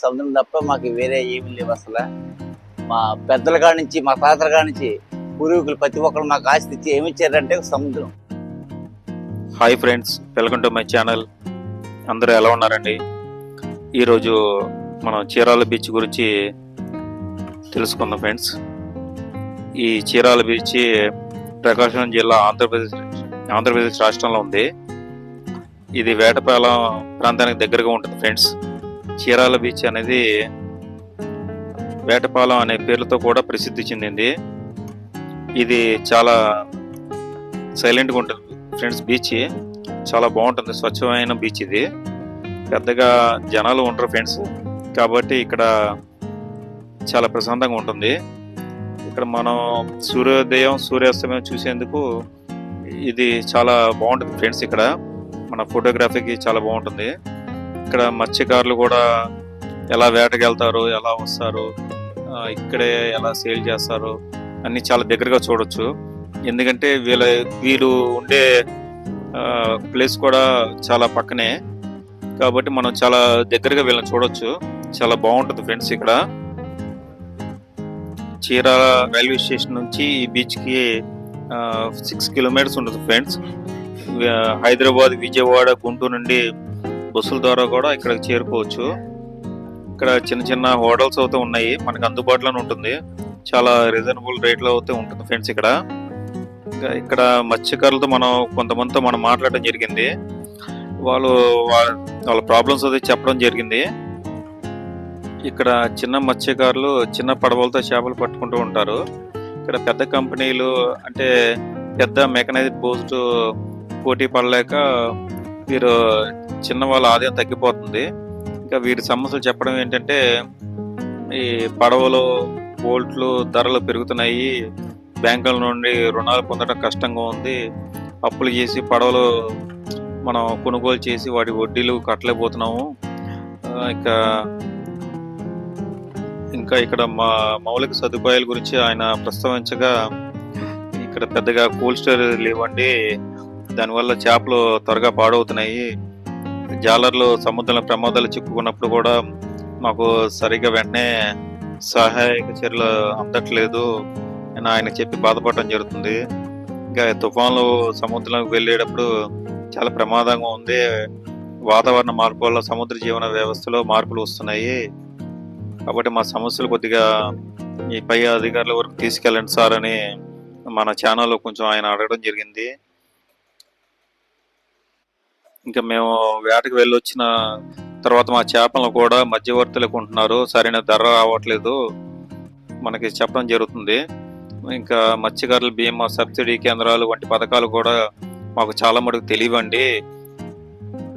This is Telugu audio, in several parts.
సముద్రం తప్ప మాకు వేరే ఏమీ లేవు అసలు. మా పెద్దల కాడ నుంచి మా తాతల కాడ నుంచి పూర్వీకులు ప్రతి ఒక్కరు మాకు ఆస్తి ఇచ్చి ఏమి ఇచ్చారంటే సముద్రం. Hi friends welcome to my channel. అందరూ ఎలా ఉన్నారండి? ఈరోజు మనం చీరాల బీచ్ గురించి తెలుసుకుందాం ఫ్రెండ్స్. ఈ చీరాల బీచ్ ప్రకాశం జిల్లా ఆంధ్రప్రదేశ్ ఆంధ్రప్రదేశ్ రాష్ట్రంలో ఉంది. ఇది వేటపాలెం ప్రాంతానికి దగ్గరగా ఉంటుంది ఫ్రెండ్స్. చీరాల బీచ్ అనేది వేటపాలెం అనే పేర్లతో కూడా ప్రసిద్ధి చెందింది. ఇది చాలా సైలెంట్గా ఉంటుంది ఫ్రెండ్స్ బీచ్. చాలా బాగుంటుంది స్వచ్ఛమైన బీచ్ ఇది. పెద్దగా జనాలు ఉండరు ఫ్రెండ్స్. కాబట్టి ఇక్కడ చాలా ప్రశాంతంగా ఉంటుంది. ఇక్కడ మనం సూర్యోదయం సూర్యాస్తమయం చూసేందుకు ఇది చాలా బాగుంటుంది ఫ్రెండ్స్ ఇక్కడ. మన ఫోటోగ్రఫీకి చాలా బాగుంటుంది. ఇక్కడ మత్స్యకారులు కూడా ఎలా వేటకెళ్తారు ఎలా వస్తారు ఇక్కడే ఎలా సేల్ చేస్తారు అన్ని చాలా దగ్గరగా చూడొచ్చు. ఎందుకంటే వీళ్ళ వీళ్ళు ఉండే ప్లేస్ కూడా చాలా పక్కనే. కాబట్టి మనం చాలా దగ్గరగా వీళ్ళని చూడొచ్చు. చాలా బాగుంటుంది ఫ్రెండ్స్ ఇక్కడ. చీరాల రైల్వే స్టేషన్ నుంచి ఈ బీచ్కి సిక్స్ కిలోమీటర్స్ ఉంటుంది ఫ్రెండ్స్. హైదరాబాద్ విజయవాడ గుంటూరు నుండి బస్సుల ద్వారా కూడా ఇక్కడికి చేరుకోవచ్చు. ఇక్కడ చిన్న చిన్న హోటల్స్ అయితే ఉన్నాయి. మనకు అందుబాటులోనే ఉంటుంది. చాలా రీజనబుల్ రేట్లో అయితే ఉంటుంది ఫ్రెండ్స్ ఇక్కడ. ఇంకా ఇక్కడ మత్స్యకారులతో మనం కొంతమందితో మనం మాట్లాడడం జరిగింది. వాళ్ళు వాళ్ళ ప్రాబ్లమ్స్ అది చెప్పడం జరిగింది. ఇక్కడ చిన్న మత్స్యకారులు చిన్న పడవలతో చేపలు పట్టుకుంటూ ఉంటారు. ఇక్కడ పెద్ద కంపెనీలు అంటే పెద్ద మెకనైజ్డ్ పోస్ట్ పోటీ పడలేక వీరు చిన్న వాళ్ళ ఆదాయం తగ్గిపోతుంది. ఇంకా వీరి సమస్యలు చెప్పడం ఏంటంటే ఈ పడవలు బోల్ట్లు ధరలు పెరుగుతున్నాయి. బ్యాంకుల నుండి రుణాలు పొందడం కష్టంగా ఉంది. అప్పులు చేసి పడవలు మనం కొనుగోలు చేసి వాటి వడ్డీలు కట్టలేకపోతున్నాము. ఇంకా ఇంకా ఇక్కడ మా మౌలిక సదుపాయాల గురించి ఆయన ప్రస్తావించగా ఇక్కడ పెద్దగా కూల్ స్టోర్ లేవండి. దానివల్ల చేపలు త్వరగా పాడవుతున్నాయి. జాలర్లు సముద్రంలో ప్రమాదాలు చిక్కుకున్నప్పుడు కూడా మాకు సరిగా వెంటనే సహాయక చర్యలు అందట్లేదు అని ఆయన చెప్పి బాధపడటం జరుగుతుంది. ఇంకా తుఫాన్లు సముద్రంలోకి వెళ్ళేటప్పుడు చాలా ప్రమాదంగా ఉంది. వాతావరణ మార్పు వల్ల సముద్ర జీవన వ్యవస్థలో మార్పులు వస్తున్నాయి. కాబట్టి మా సమస్యలు కొద్దిగా ఈ పై అధికారుల వరకు తీసుకెళ్ళండి సార్ అని మన ఛానల్లో కొంచెం ఆయన అడగడం జరిగింది. ఇంకా మేము వేటకు వెళ్ళొచ్చిన తర్వాత మా చేపలను కూడా మధ్యవర్తులకు ఉంటున్నారు సరైన ధర రావట్లేదు. మనకి చెప్పడం జరుగుతుంది. ఇంకా మత్స్యకారుల బీమా సబ్సిడీ కేంద్రాలు వంటి పథకాలు కూడా మాకు చాలా మటుకు తెలియవండి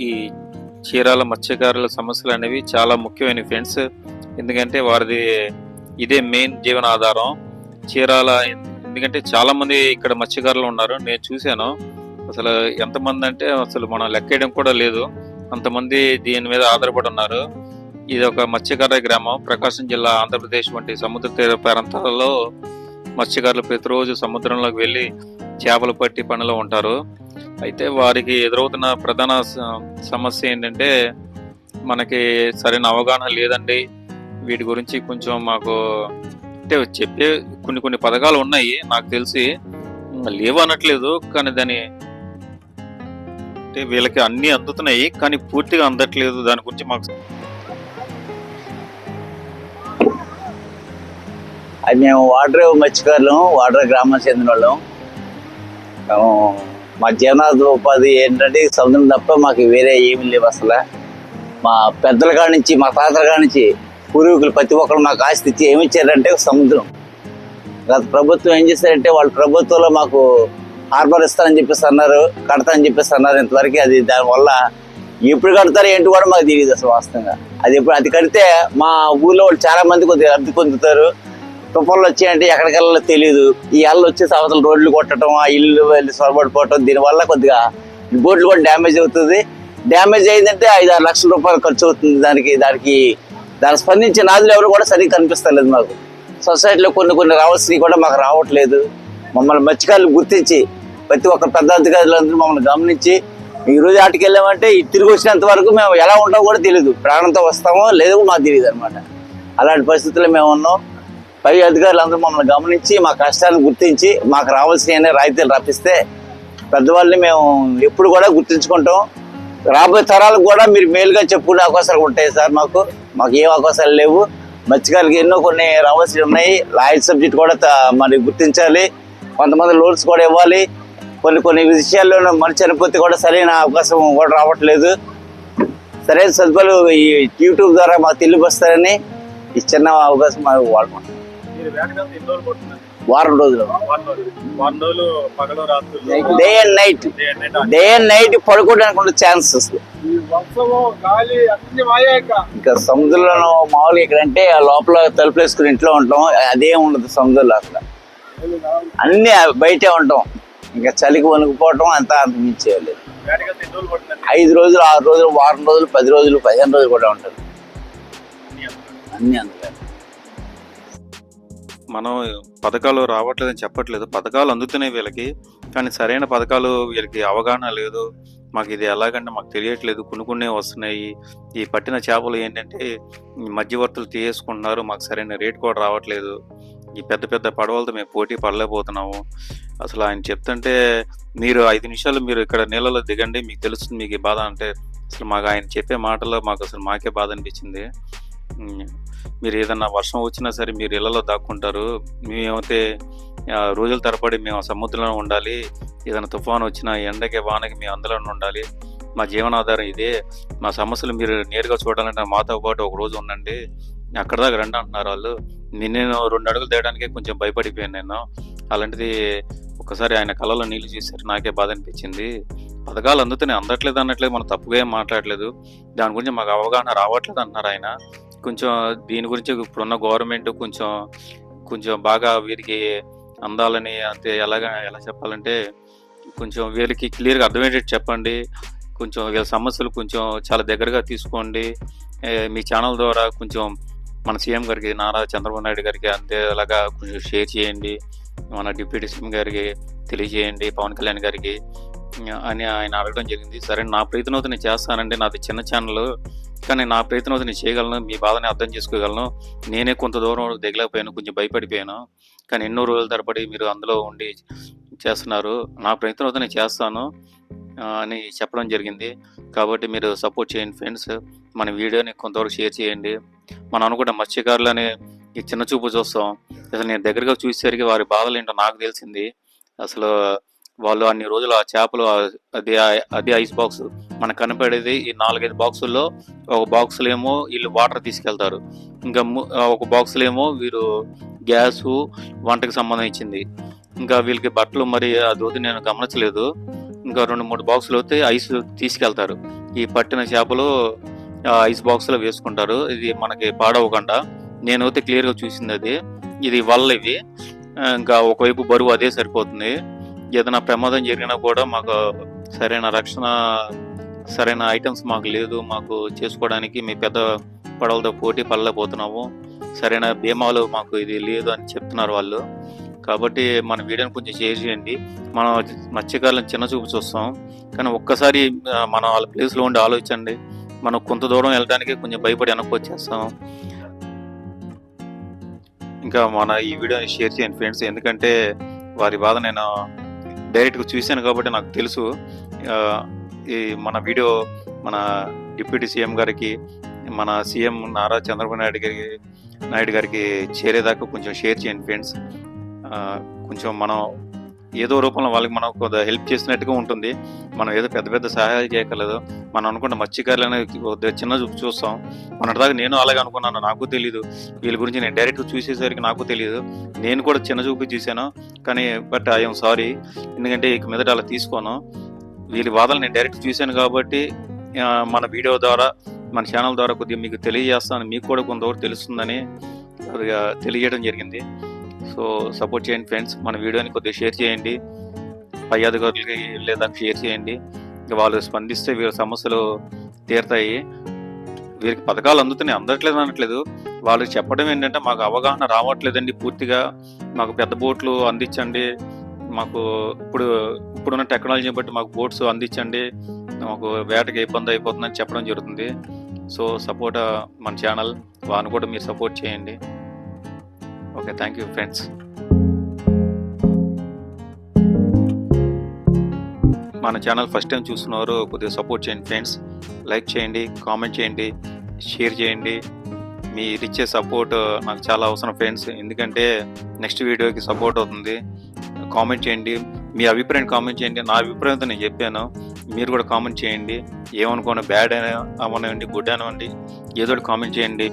ఈ చీరాల మత్స్యకారుల సమస్యలు అనేవి చాలా ముఖ్యమైన ఫ్రెండ్స్. ఎందుకంటే వారిది ఇదే మెయిన్ జీవన ఆధారం చీరాల ఎందుకంటే చాలామంది ఇక్కడ మత్స్యకారులు ఉన్నారు. నేను చూశాను. అసలు ఎంతమంది అంటే అసలు మనం లెక్కేయడం కూడా లేదు. అంతమంది దీని మీద ఆధారపడి ఉన్నారు. ఇది ఒక మత్స్యకార గ్రామం. ప్రకాశం జిల్లా ఆంధ్రప్రదేశ్ వంటి సముద్ర తీర ప్రాంతాలలో మత్స్యకారులు ప్రతిరోజు సముద్రంలోకి వెళ్ళి చేపలు పట్టి పనిలో ఉంటారు. అయితే వారికి ఎదురవుతున్న ప్రధాన సమస్య ఏంటంటే మనకి సరైన అవగాహన లేదండి. వీటి గురించి కొంచెం మాకు అంటే చెప్పే కొన్ని కొన్ని పథకాలు ఉన్నాయి. నాకు తెలిసి లేవు అనట్లేదు కానీ దాని అంటే వీళ్ళకి అన్నీ అందుతున్నాయి కానీ పూర్తిగా అందట్లేదు. దాని గురించి మాకు అది మేము వాటర్ మత్స్యకారులం వాటర్ గ్రామం చెందిన వాళ్ళం మేము మా జీవనోపాధి ఏంటంటే సముద్రం తప్ప మాకు వేరే ఏమి లేవు అసలు. మా పెద్దల కాడ నుంచి మా తాతల కాడ నుంచి పూర్వీకులు ప్రతి ఒక్కరు మాకు ఆస్తి ఇచ్చి ఏమి ఇచ్చారంటే సముద్రం. గత ప్రభుత్వం ఏం చేశారంటే వాళ్ళ ప్రభుత్వంలో మాకు హార్బర్ ఇస్తారని చెప్పేసి అన్నారు కడతారని చెప్పేసి అన్నారు ఇంతవరకు. అది దానివల్ల ఎప్పుడు కడతారో ఏంటి కూడా మాకు తెలియదు అసలు వాస్తవంగా. అది ఎప్పుడు అది కడితే మా ఊర్లో వాళ్ళు చాలా మంది కొద్దిగా అర్థం పొందుతారు. తుఫాన్లు వచ్చాయంటే ఎక్కడికెళ్ళాలో తెలియదు ఈ అల్లు వచ్చేసి అవతల రోడ్లు కొట్టడం ఆ ఇల్లు వెళ్ళి సొరబడిపోవటం దీనివల్ల కొద్దిగా బోట్లు కూడా డ్యామేజ్ అవుతుంది. డ్యామేజ్ అయిందంటే ఐదు ఆరు లక్షల రూపాయలు ఖర్చు అవుతుంది దానికి దానికి దానికి స్పందించే నాదులు ఎవరు కూడా సరిగ్గా కనిపిస్తలేదు మాకు. సొసైటీలో కొన్ని కొన్ని రావాల్సినవి కూడా మాకు రావట్లేదు. మమ్మల్ని మత్స్యకారులు గుర్తించి ప్రతి ఒక్క పెద్ద అధికారులందరూ మమ్మల్ని గమనించి ఈ రోజు ఆటకి వెళ్ళామంటే తిరిగి వచ్చినంత వరకు మేము ఎలా ఉంటామో కూడా తెలియదు ప్రాణంతో వస్తామో లేదో మాకు తెలియదు అనమాట అలాంటి పరిస్థితుల్లో మేము ఉన్నాం. పై అధికారులు అందరూ మమ్మల్ని గమనించి మా కష్టాన్ని గుర్తించి మాకు రావాల్సిన రాయితీలు రప్పిస్తే పెద్దవాళ్ళని మేము ఎప్పుడు కూడా గుర్తించుకుంటాం. రాబోయే తరాలకు కూడా మీరు మేలుగా చెప్పుకునే అవకాశాలు ఉంటాయి సార్ మాకు. మాకు ఏం అవకాశాలు లేవు. మత్స్యకారులకు ఎన్నో కొన్ని రావాల్సినవి ఉన్నాయి. లాయర్ సబ్జెక్ట్ కూడా త- మరి గుర్తించాలి. కొంతమంది లోన్స్ కూడా ఇవ్వాలి. కొన్ని కొన్ని విషయాల్లో మనిషి చనిపోతే కూడా సరైన అవకాశం కూడా రావట్లేదు. సరైన సదుపాయాలు ఈ యూట్యూబ్ ద్వారా మాకు తెలియపరుస్తారని ఈ చిన్న అవకాశం మాకు వాడుకుంటాం వారం రోజులు. Day and night day and night పడుకోవడానికి ఉన్న ఛాన్సెస్ ఇంకా. సముద్రంలో మామూలుగా ఇక్కడ అంటే ఆ లోపల తలుపులు వేసుకుని ఇంట్లో ఉంటాం. అదే ఉండదు సముద్రంలో అసలు. అన్ని బయటే ఉంటాం. ఇంకా చలికి వణుకుపోవటం అంతా అంత మించేయలేదు వేటకెళ్తే ఎన్ని రోజులు పడుతుందండి ఐదు రోజులు ఆరు రోజులు వారం రోజులు పది రోజులు పదిహేను రోజులు కూడా ఉంటుంది. అన్ని అందులో మనం పథకాలు రావట్లేదని చెప్పట్లేదు. పథకాలు అందుతున్నాయి వీళ్ళకి. కానీ సరైన పథకాలు వీళ్ళకి అవగాహన లేదు. మాకు ఇది ఎలాగంటే మాకు తెలియట్లేదు. కొన్ని కొన్ని వస్తున్నాయి. ఈ పట్టిన చేపలు ఏంటంటే మధ్యవర్తులు తీసేసుకుంటున్నారు. మాకు సరైన రేట్ కూడా రావట్లేదు. ఈ పెద్ద పెద్ద పడవలతో మేము పోటీ పడలేకపోతున్నాము. అసలు ఆయన చెప్తుంటే మీరు ఐదు నిమిషాలు మీరు ఇక్కడ నీళ్ళలో దిగండి మీకు తెలుస్తుంది మీకు ఈ బాధ అంటే అసలు మాకు ఆయన చెప్పే మాటలో మాకు అసలు మాకే బాధ అనిపించింది. మీరు ఏదన్నా వర్షం వచ్చినా సరే మీరు ఇళ్ళలో దాక్కుంటారు. మేమైతే రోజుల తరబడి మేము సముద్రంలో ఉండాలి. ఏదైనా తుఫాను వచ్చినా ఎండకి వానకి మేము అందులోనే ఉండాలి. మా జీవనాధారం ఇదే. మా సమస్యలు మీరు నేరుగా చూడాలంటే మాతో పాటు ఒక రోజు ఉండండి. అక్కడ దాకా రండి అంటున్నారు వాళ్ళు. నేను రెండు అడుగులు తేయడానికే కొంచెం భయపడిపోయాను నేను. అలాంటిది ఒకసారి ఆయన కళలో నీళ్ళు చూసారు నాకే బాధ అనిపించింది. పథకాలు అందుతున్నాయి. అందట్లేదు అన్నట్లేదు. మనం తప్పుగా ఏం మాట్లాడలేదు. దాని గురించి మాకు అవగాహన రావట్లేదు అంటున్నారు ఆయన. కొంచెం దీని గురించి ఇప్పుడున్న గవర్నమెంట్ కొంచెం కొంచెం బాగా వీరికి అందాలని అంతే ఎలాగా ఎలా చెప్పాలంటే కొంచెం వీళ్ళకి క్లియర్గా అర్థమయ్యేటట్టు చెప్పండి. కొంచెం వీళ్ళ సమస్యలు కొంచెం చాలా దగ్గరగా తీసుకోండి. మీ ఛానల్ ద్వారా కొంచెం మన సీఎం గారికి నారా చంద్రబాబు నాయుడు గారికి అంతే అలాగా కొంచెం షేర్ చేయండి. మన డిప్యూటీ సీఎం గారికి తెలియజేయండి పవన్ కళ్యాణ్ గారికి. అని ఆయన అడగడం జరిగింది. సరే నా ప్రయత్నంతో నేను చేస్తానండి. నాది చిన్న ఛానల్. కానీ నా ప్రయత్నంతో నేను చేయగలను. మీ బాధని అర్థం చేసుకోగలను. నేనే కొంత దూరం దిగలేకపోయాను. కొంచెం భయపడిపోయాను. కానీ ఎన్నో రోజుల తరబడి మీరు అందులో ఉండి చేస్తున్నారు. నా ప్రయత్నంతో నేను చేస్తాను అని చెప్పడం జరిగింది. కాబట్టి మీరు సపోర్ట్ చేయండి ఫ్రెండ్స్. మన వీడియోని కొంతవరకు షేర్ చేయండి. మనం అనుకుంటే మత్స్యకారులని ఈ చిన్న చూపు చూస్తాం. అసలు నేను దగ్గరగా చూసేసరికి వారి బాధలు ఏంటో నాకు తెలిసింది. అసలు వాళ్ళు అన్ని రోజులు ఆ చేపలు అది అది ఐస్ బాక్స్ మనకు కనపడేది ఈ నాలుగైదు బాక్సుల్లో ఒక బాక్సులు ఏమో వీళ్ళు వాటర్ తీసుకెళ్తారు. ఇంకా ఒక బాక్సులు ఏమో వీరు గ్యాస్ వంటకి సంబంధించింది. ఇంకా వీళ్ళకి బట్టలు మరి అది నేను గమనించలేదు. ఇంకా రెండు మూడు బాక్సులు అయితే ఐస్ తీసుకెళ్తారు. ఈ పట్టిన చేపలు ఐస్ బాక్స్లో వేసుకుంటారు. ఇది మనకి పాడవకుండా. నేనైతే క్లియర్గా చూసింది అది. ఇది వల్ల ఇవి ఇంకా ఒకవైపు బరువు అదే సరిపోతుంది. ఏదైనా ప్రమాదం జరిగినా కూడా మాకు సరైన రక్షణ సరైన ఐటమ్స్ మాకు లేదు. మాకు చేసుకోవడానికి మీ పెద్ద పడవలతో పోటీ పడలేకపోతున్నాము. సరైన బీమాలు మాకు ఇది లేదు అని చెప్తున్నారు వాళ్ళు. కాబట్టి మన వీడియోని కొంచెం షేర్ చేయండి. మనం మత్స్యకారులను చిన్న చూపు చూస్తాం. కానీ ఒక్కసారి మనం వాళ్ళ ప్లేస్లో ఉండి ఆలోచించండి. మనం కొంత దూరం వెళ్ళడానికి కొంచెం భయపడి వెనక్కి వచ్చేస్తాం. ఇంకా మన ఈ వీడియోని షేర్ చేయండి ఫ్రెండ్స్. ఎందుకంటే వారి బాధ నేను డైరెక్ట్గా చూశాను కాబట్టి నాకు తెలుసు. ఈ మన వీడియో మన డిప్యూటీ సీఎం గారికి మన సీఎం నారా చంద్రబాబు నాయుడు గారికి నాయుడు గారికి చేరేదాకా కొంచెం షేర్ చేయండి ఫ్రెండ్స్. కొంచెం మనం ఏదో రూపంలో వాళ్ళకి మనం కొంత హెల్ప్ చేసినట్టుగా ఉంటుంది. మనం ఏదో పెద్ద పెద్ద సహాయాలు చేయగలదు మనం అనుకున్న మత్స్యకారులు కొద్దిగా చిన్న చూపు చూస్తాం. మొన్నటిదాకా నేను అలాగే అనుకున్నాను. నాకు తెలియదు వీళ్ళ గురించి నేను డైరెక్ట్ చూసేసరికి నాకు తెలియదు నేను కూడా చిన్న చూపు చూశాను. కానీ బట్ ఐఎమ్ సారీ. ఎందుకంటే ఇక మీదట అలా తీసుకోను. వీళ్ళ వాదనలు నేను డైరెక్ట్ చూశాను కాబట్టి మన వీడియో ద్వారా మన ఛానల్ ద్వారా కొద్దిగా మీకు తెలియజేస్తాను. మీకు కూడా కొంతవరకు తెలుస్తుందని కొద్దిగా తెలియజేయడం జరిగింది. సో సపోర్ట్ చేయండి ఫ్రెండ్స్. మన వీడియోని కొద్దిగా షేర్ చేయండి. పై అధికారులకి లేదా షేర్ చేయండి. వాళ్ళు స్పందిస్తే వీళ్ళ సమస్యలు తీరుతాయి. వీరికి పథకాలు అందుతున్నాయి. అందట్లేదు అనట్లేదు. వాళ్ళు చెప్పడం ఏంటంటే మాకు అవగాహన రావట్లేదండి పూర్తిగా. మాకు పెద్ద బోట్లు అందించండి. మాకు ఇప్పుడు ఇప్పుడున్న టెక్నాలజీని బట్టి మాకు బోట్స్ అందించండి. మాకు వేటకి ఇబ్బంది అయిపోతుందని చెప్పడం జరుగుతుంది. సో సపోర్ట్ మన ఛానల్. వారిని కూడా మీరు సపోర్ట్ చేయండి. Okay thank you friends. మన ఛానల్ ఫస్ట్ టైం చూస్తున్నవారు కొద్దిగా సపోర్ట్ చేయండి ఫ్రెండ్స్. లైక్ చేయండి కామెంట్ చేయండి షేర్ చేయండి. మీరు ఇచ్చే సపోర్ట్ నాకు చాలా అవసరం ఫ్రెండ్స్. ఎందుకంటే నెక్స్ట్ వీడియోకి సపోర్ట్ అవుతుంది. కామెంట్ చేయండి. మీ అభిప్రాయం కామెంట్ చేయండి. నా అభిప్రాయంతో నేను చెప్పాను. మీరు కూడా కామెంట్ చేయండి. ఏమనుకోండి బ్యాడ్ అయినా అవనివ్వండి గుడ్ అనివ్వండి ఏదో ఒకటి కామెంట్ చేయండి.